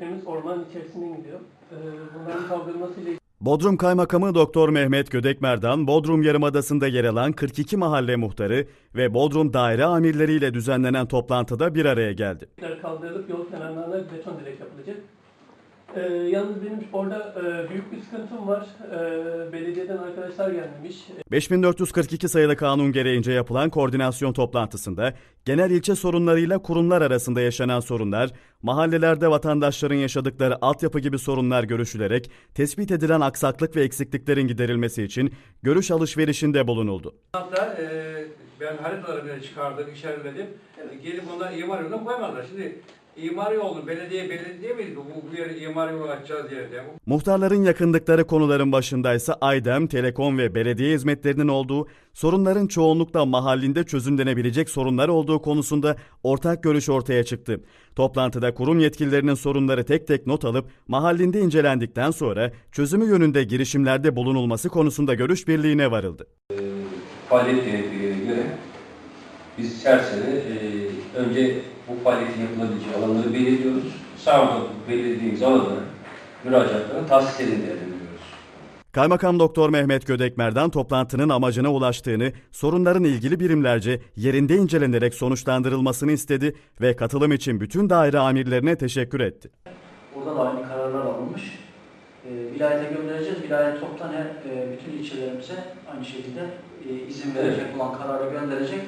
ekiplerimiz ormanın içerisinden gidiyor. Ee, bunların kaldırılmasıyla Bodrum Kaymakamı Doktor Mehmet Gödekmerdan, Bodrum Yarımadası'nda yer alan 42 mahalle muhtarı ve Bodrum daire amirleriyle düzenlenen toplantıda bir araya geldi. kaldırılıp yol kenarlarına beton direk yapılacak. Ee, yalnız benim orada e, büyük bir sıkıntım var. Ee, belediyeden arkadaşlar gelmemiş. 5442 sayılı kanun gereğince yapılan koordinasyon toplantısında genel ilçe sorunlarıyla kurumlar arasında yaşanan sorunlar, mahallelerde vatandaşların yaşadıkları altyapı gibi sorunlar görüşülerek tespit edilen aksaklık ve eksikliklerin giderilmesi için görüş alışverişinde bulunuldu. Hatta e, ben haritaları bile çıkardım, işaretledim. E, gelip onlar imar yoluna koymadılar. Şimdi imar yolu, belediye belediye miydi? Bu, bu yere imar yolu açacağız diye. Muhtarların yakındıkları konuların başındaysa Aydem, Telekom ve belediye hizmetlerinin olduğu, sorunların çoğunlukla mahallinde çözümlenebilecek sorunlar olduğu konusunda ortak görüş ortaya çıktı. Toplantıda kurum yetkililerinin sorunları tek tek not alıp mahallinde incelendikten sonra çözümü yönünde girişimlerde bulunulması konusunda görüş birliğine varıldı. faaliyet gerektiğine göre biz her sene e, önce bu faaliyetin yapılabileceği alanları belirliyoruz. Sonra belirlediğimiz alanlara müracaatlara tahsis edin değerlendiriyoruz. Kaymakam Doktor Mehmet Gödekmer'den toplantının amacına ulaştığını, sorunların ilgili birimlerce yerinde incelenerek sonuçlandırılmasını istedi ve katılım için bütün daire amirlerine teşekkür etti. Burada da aynı kararlar alınmış. E, vilayete göndereceğiz. Vilayet toptan her e, bütün ilçelerimize aynı şekilde e, izin verecek olan kararı gönderecek.